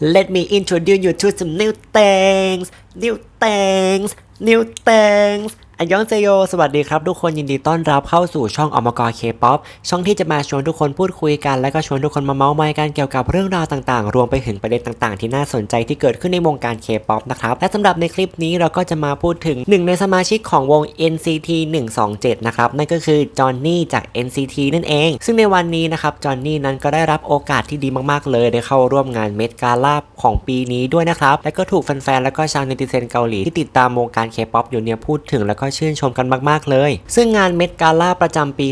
Let me introduce you to some new things. New things. New things อันยองเซโย สวัสดีครับทุกคนยินดีต้อนรับเข้าสู่ช่องอมกรเคป๊อปช่องที่จะมาชวนทุกคนพูดคุยกัน และก็ชวนทุกคนมาเมาส์มอยกันเกี่ยวกับเรื่องราวต่างๆ รวมไปถึงประเด็นต่างๆ ที่น่าสนใจที่เกิดขึ้นในวงการเคป๊อปนะครับ และสำหรับในคลิปนี้เราก็จะมาพูดถึงหนึ่งในสมาชิกของวง NCT 127 นะครับ นั่นก็คือจอห์นนี่จาก NCT นั่นเอง ซึ่งในวันนี้นะครับจอห์นนี่นั้นก็ได้รับโอกาสที่ดีมากๆ เลย ได้เข้าร่วมงานเมดกาลาของปีนี้ด้วยนะครับและก็ถูกแฟนๆแล้วก็ชาวเนติเซนเกาหลีที่ติดตามวงการเคป๊อปอยู่เนี่ยพูดถึงแล้วก็ชื่นชมกันมาก ๆ เลย ซึ่งงานเมดกาล่าประจำปี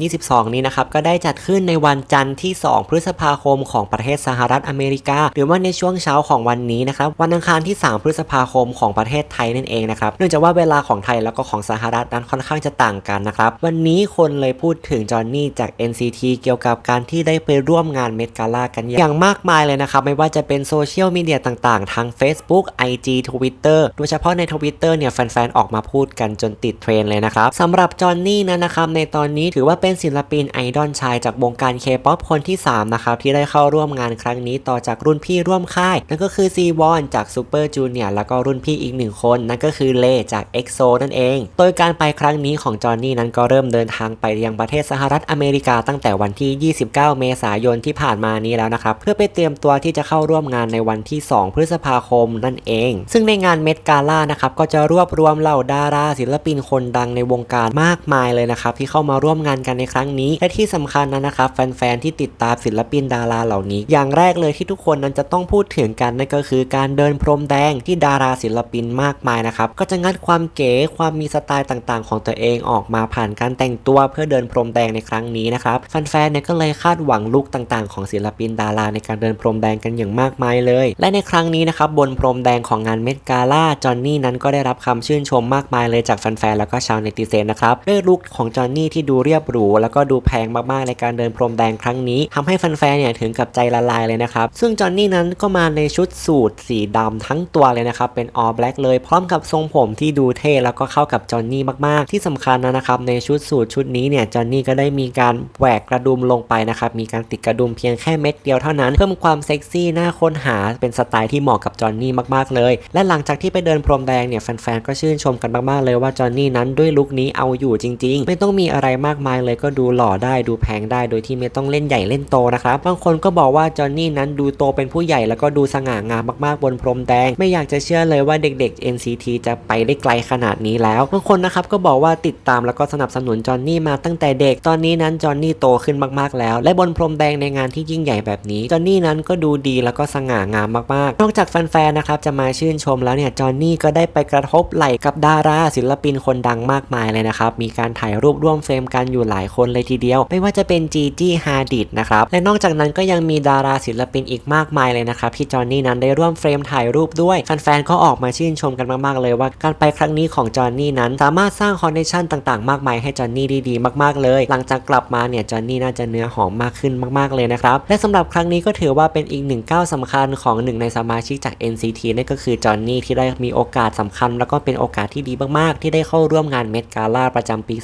2022 นี้นะครับ ก็ได้จัดขึ้นในวันจันทร์ที่ 2 พฤษภาคมของประเทศสหรัฐอเมริกา หรือว่าในช่วงเช้าของวันนี้นะครับ วันอังคารที่ 3 พฤษภาคมของประเทศไทยนั่นเองนะครับ เนื่องจากว่าเวลาของไทยแล้วก็ของสหรัฐนั้นค่อนข้างจะต่างกันนะครับ วันนี้คนเลยพูดถึงจอห์นนี่จาก NCT เกี่ยวกับการที่ได้ไปร่วมงานเมดกาล่ากันอย่างมากมายเลยนะครับ ไม่ว่าจะเป็นโซเชียลมีเดียต่างๆทั้ง Facebook IG Twitter โดยเฉพาะใน Twitter เนี่ยแฟนๆออกมาพูดกันจนติดเทรนเลยนะครับสำหรับจอห์นนี่นั้นนะครับในตอนนี้ถือว่าเป็นศิลปินไอดอลชายจากวงการเคป๊อปคนที่ 3 นะครับที่ได้เข้าร่วมงานครั้งนี้ต่อจากรุ่นพี่ร่วมค่าย นั่นก็คือซีวอนจากซูเปอร์จูเนียร์แล้วก็รุ่นพี่อีกหนึ่งคน นั่นก็คือเลจาก EXO นั่นเอง โดยการไปครั้งนี้ของจอห์นนี่นั้นก็เริ่มเดินทางไปยังประเทศสหรัฐอเมริกาตั้งแต่วันที่ 29 เมษายนที่ผ่านมานี้แล้วนะครับเพื่อไปเตรียมตัวที่จะเข้าร่วมงานในวันที่ 2 พฤษภาคมนั่นเอง ซึ่งในงานเมดกาล่านะครับก็จะรวบรวมเหล่าดาราศิลปินคนดังในวงการมากมายเลยนะครับที่เข้ามาร่วมงานกันในครั้งนี้ และที่สำคัญนะนะครับแฟนๆที่ติดตามศิลปินดาราเหล่านี้ อย่างแรกเลยที่ทุกคนนั้นจะต้องพูดถึงกันนั่นก็คือการเดินพรมแดงที่ดาราศิลปินมากมายนะครับก็จะงัดความเก๋ความมีสไตล์ต่างๆ ของตัวเองออกมาผ่านการแต่งตัวเพื่อเดินพรมแดงในครั้งนี้นะครับแฟนๆเนี่ยก็เลยคาดหวังลุคต่างๆ ของศิลปินดาราในการเดินพรมแดงกันอย่างมากมายเลย และในครั้งนี้นะครับบนพรมแดงของงานเมดกาล่าจอห์นนี่นั้นก็ได้รับคำชื่นชมมากมายเลยจากแฟนๆแล้วก็ชาวเนติเซนนะครับด้วยลุคของจอห์นนี่ที่ดูเรียบหรูแล้วก็ดูแพงมากๆในการเดินพรมแดงครั้งนี้ทำให้แฟนๆเนี่ยถึงกับใจละลายเลยนะครับ ซึ่งจอห์นนี่นั้นก็มาในชุดสูทสีดำทั้งตัวเลยนะครับ เป็น all black เลยพร้อมกับทรงผมที่ดูเท่แล้วก็เข้ากับจอห์นนี่มากๆ ที่สำคัญนะครับในชุดสูทชุดนี้เนี่ยจอห์นนี่ก็ได้มีการแหวกกระดุมลงไปนะครับมีการติดกระดุมเพียงแค่เม็ดเดียวเท่านั้นเพิ่มความเซ็กซี่น่าค้นหาเป็นสไตล์ที่เหมาะกับจอห์นนี่มากๆเลย และหลังจากที่ไปเดินพรมแดงเนี่ยแฟนๆก็ชื่นชมกันมากๆเลยว่าาจอห์นนี่นั้นด้วยลุคนี้เอาอยู่จริง ๆ ไม่ต้องมีอะไรมากมายเลยก็ดูหล่อได้ดูแพงได้โดยที่ไม่ต้องเล่นใหญ่เล่นโตนะครับบางคนก็บอกว่าจอห์นนี่นั้นดูโตเป็นผู้ใหญ่แล้วก็ดูสง่างามมากๆบนพรมแดง ไม่อยากจะเชื่อเลยว่าเด็กๆ NCT จะไปได้ไกลขนาดนี้แล้วบางคนนะครับก็บอกว่าติดตามแล้วก็สนับสนุนจอห์นนี่มาตั้งแต่เด็กตอนนี้นั้นจอห์นนี่โตขึ้นมากๆแล้ว และบนพรมแดงในงานที่ยิ่งใหญ่แบบนี้จอห์นนี่นั้นก็ดูดีแล้วก็สง่างามมากๆ นอกจากแฟนๆนะครับจะมาชื่นชมแล้วเนี่ยจอห์นนี่ก็ได้ไปกระทบไหล่กับดาราศิลปินคนดังมากมายเลยนะครับ มีการถ่ายรูปร่วมเฟรมกันอยู่หลายคนเลยทีเดียว ไม่ว่าจะเป็นจีจี้ฮาดิดนะครับ และนอกจากนั้นก็ยังมีดาราศิลปินอีกมากมายเลยนะครับ ที่จอห์นนี่นั้นได้ร่วมเฟรมถ่ายรูปด้วยแฟนๆก็ออกมาชื่นชมกันมากๆเลยว่าการไปครั้งนี้ของจอห์นนี่นั้น สามารถสร้างคอนเนคชั่นต่างๆ มากมายให้จอห์นนี่ดีๆ มากๆเลย หลังจากกลับมาเนี่ยจอห์นนี่น่าจะเนื้อหอมมากขึ้นมากๆเลยนะครับและสำหรับครั้งนี้ก็ถือว่าเป็นอีกหนึ่งก้าวสำคัญของหนึ่งในสมาชิกจาก NCT นั่นก็คือจอห์นนี่ที่ได้มีโอกาสสำคัญ แล้วก็เป็นโอกาสที่ดีมากที่ได้เข้าร่วมงานเมดกาล่าประจำปี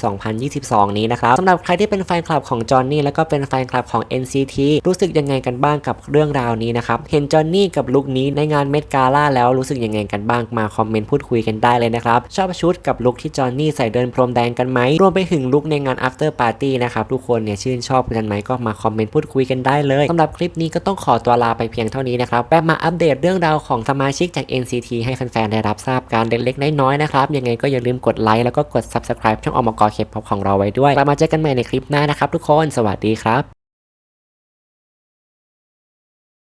2022 นี้นะครับสำหรับใครที่เป็นแฟนคลับของจอห์นนี่แล้วก็เป็นแฟนคลับของ NCT รู้สึกยังไงกันบ้างกับเรื่องราวนี้นะครับ เห็นจอห์นนี่กับลุคนี้ในงานเมดกาล่าแล้วรู้สึกยังไงกันบ้างมาคอมเมนต์พูดคุยกันได้เลยนะครับ ชอบชุดกับลุคที่จอห์นนี่ใส่เดินพรมแดงกันไหมรวมไปถึงลุคในงาน after party นะครับทุกคนเนี่ยชื่นชอบกันไหมก็มาคอมเมนต์พูดคุยกันได้เลยสำหรับคลิปนี้ก็ต้องขอตัวลาไปเพียงเท่านี้นะครับแวะมาอัปเดตเรื่องราวของสมาชิกจาก NCT ให้แฟนๆได้รับทราบกันเล็กๆน้อยๆนะครับยังไงก็อย่าลืมกดไลค์แล้วก็กด subscribe ช่องอมกรเคปของเราไว้ด้วยกลับมาเจอกันใหม่ในคลิปหน้านะครับทุกคน สวัสดีครับ